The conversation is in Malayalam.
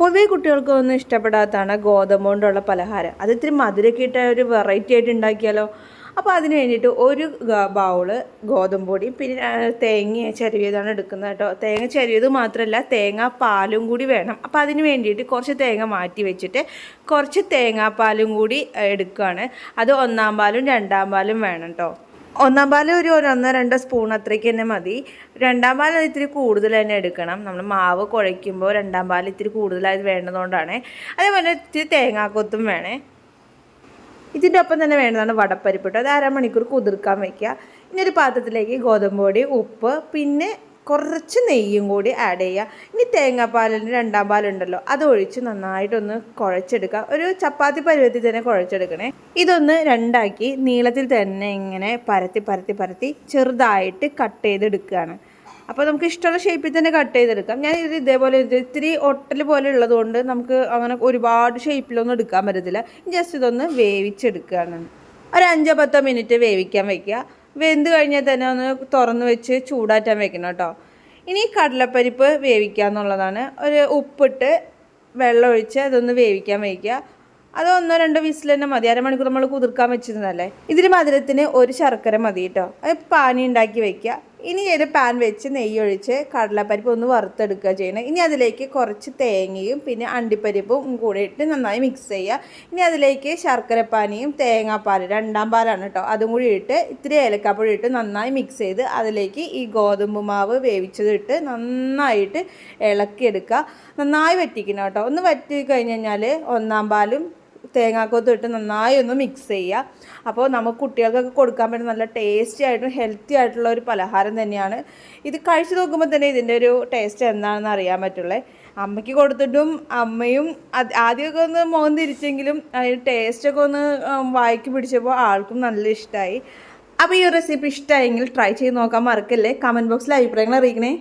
പൊതുവെ കുട്ടികൾക്ക് ഒന്നും ഇഷ്ടപ്പെടാത്തതാണ് ഗോതമ്പ് കൊണ്ടുള്ള പലഹാരം. അത് ഇത്തിരി മധുരമൊക്കെ ഇട്ട ഒരു വെറൈറ്റി ആയിട്ട് ഉണ്ടാക്കിയാലോ? അപ്പോൾ അതിന് വേണ്ടിയിട്ട് ഒരു ബൗൾ ഗോതമ്പ് പൊടിയും പിന്നെ തേങ്ങ ചെരുവിയതാണ് എടുക്കുന്നത് കേട്ടോ. തേങ്ങ ചെരുവിയത് മാത്രമല്ല തേങ്ങ പാലും കൂടി വേണം. അപ്പോൾ അതിന് വേണ്ടിയിട്ട് കുറച്ച് തേങ്ങ മാറ്റി വെച്ചിട്ട് കുറച്ച് തേങ്ങാപ്പാലും കൂടി എടുക്കുകയാണ്. അത് ഒന്നാം പാലും രണ്ടാം പാലും വേണം കേട്ടോ. ഒന്നാം പാൽ ഒരു ഒന്നോ രണ്ടോ സ്പൂൺ അത്രയ്ക്ക് തന്നെ മതി. രണ്ടാം പാൽ ഇത്തിരി കൂടുതൽ തന്നെ എടുക്കണം. നമ്മൾ മാവ് കുഴയ്ക്കുമ്പോൾ രണ്ടാം പാൽ ഇത്തിരി കൂടുതലായത് വേണ്ടതുകൊണ്ടാണ്. അതേപോലെ ഇത്തിരി തേങ്ങാക്കൊത്തും വേണേ. ഇതിന്റെ ഒപ്പം തന്നെ വേണ്ടതാണ് വടപ്പരിപ്പിട്ട് അത് അരമണിക്കൂർ കുതിർക്കാൻ വയ്ക്കുക ഇനി ഒരു പാത്രത്തിലേക്ക് ഗോതമ്പ് പൊടി ഉപ്പ് പിന്നെ കുറച്ച് നെയ്യും കൂടി ആഡ് ചെയ്യുക. ഇനി തേങ്ങാപ്പാലിന് രണ്ടാം പാലുണ്ടല്ലോ അത് ഒഴിച്ച് നന്നായിട്ടൊന്ന് കുഴച്ചെടുക്കുക. ഒരു ചപ്പാത്തി പരുവത്തിൽ തന്നെ കുഴച്ചെടുക്കണേ. ഇതൊന്ന് രണ്ടാക്കി നീളത്തിൽ തന്നെ ഇങ്ങനെ പരത്തി പരത്തി പരത്തി ചെറുതായിട്ട് കട്ട് ചെയ്തെടുക്കുകയാണ്. അപ്പോൾ നമുക്ക് ഇഷ്ടമുള്ള ഷേപ്പിൽ തന്നെ കട്ട് ചെയ്തെടുക്കാം. ഞാൻ ഇത് ഇതേപോലെ ഇത് ഇത്തിരി ഒട്ടൽ പോലെ ഉള്ളതുകൊണ്ട് നമുക്ക് അങ്ങനെ ഒരുപാട് ഷേപ്പിലൊന്നും എടുക്കാൻ പറ്റത്തില്ല. ജസ്റ്റ് ഇതൊന്ന് വേവിച്ചെടുക്കുകയാണ്. ഒരു അഞ്ചോ പത്തോ മിനിറ്റ് വേവിക്കാൻ വെക്കുക. വെന്ത് കഴിഞ്ഞാൽ തന്നെ ഒന്ന് തുറന്ന് വെച്ച് ചൂടാറ്റാൻ വെക്കണം കേട്ടോ. ഇനി കടലപ്പരിപ്പ് വേവിക്കുക എന്നുള്ളതാണ്. ഒരു ഉപ്പിട്ട് വെള്ളം ഒഴിച്ച് അതൊന്ന് വേവിക്കാൻ വയ്ക്കുക അത് ഒന്നോ രണ്ടോ വിസിൽ തന്നെ മതി. അരമണിക്കൂർ നമ്മൾ കുതിർക്കാൻ വെച്ചിരുന്നതല്ലേ? ഇതിന് മധുരത്തിന് ഒരു ശർക്കര മതി കേട്ടോ. അത് പാനി ഉണ്ടാക്കി വെക്കുക. ഇനി ഒരു പാൻ വെച്ച് നെയ്യൊഴിച്ച് കടലപ്പരിപ്പ് ഒന്ന് വറുത്തെടുക്കുക ചെയ്യണം. ഇനി അതിലേക്ക് കുറച്ച് തേങ്ങയും പിന്നെ അണ്ടിപ്പരിപ്പും കൂടി ഇട്ട് നന്നായി മിക്സ് ചെയ്യുക. ഇനി അതിലേക്ക് ശർക്കരപ്പാനിയും തേങ്ങാപ്പാൽ രണ്ടാം പാലാണ് കേട്ടോ അതും കൂടി ഇട്ട് ഇത്തിരി ഏലക്കാപ്പൊടി ഇട്ട് നന്നായി മിക്സ് ചെയ്ത് അതിലേക്ക് ഈ ഗോതമ്പ് മാവ് വേവിച്ചതിട്ട് നന്നായിട്ട് ഇളക്കിയെടുക്കുക. നന്നായി വറ്റിക്കണം കേട്ടോ ഒന്ന് വറ്റി കഴിഞ്ഞ് കഴിഞ്ഞാൽ ഒന്നാം പാലും തേങ്ങാക്കൊത്തും ഇട്ട് നന്നായി ഒന്ന് മിക്സ് ചെയ്യുക. അപ്പോൾ നമുക്ക് കുട്ടികൾക്കൊക്കെ കൊടുക്കാൻ പറ്റുന്ന നല്ല ടേസ്റ്റി ആയിട്ടും ഹെൽത്തി ആയിട്ടുള്ള ഒരു പലഹാരം തന്നെയാണ്. ഇത് കഴിച്ചു നോക്കുമ്പോൾ തന്നെ ഇതിന്റെ ഒരു ടേസ്റ്റ് എന്താണെന്ന് അറിയാൻ പറ്റുള്ളേ. അമ്മയ്ക്ക് കൊടുത്തിട്ടും അമ്മയും ആദ്യമൊക്കെ ഒന്ന് മുഖം തിരിച്ചെങ്കിലും അതിന് ടേസ്റ്റൊക്കെ ഒന്ന് വായിക്ക് പിടിച്ചപ്പോൾ ആൾക്കും നല്ല ഇഷ്ടമായി അപ്പോൾ ഈ റെസിപ്പി ഇഷ്ടമായെങ്കിൽ ട്രൈ ചെയ്ത് നോക്കാൻ മറക്കല്ലേ? കമന്റ് ബോക്സിൽ അഭിപ്രായങ്ങൾ അറിയിക്കണേ.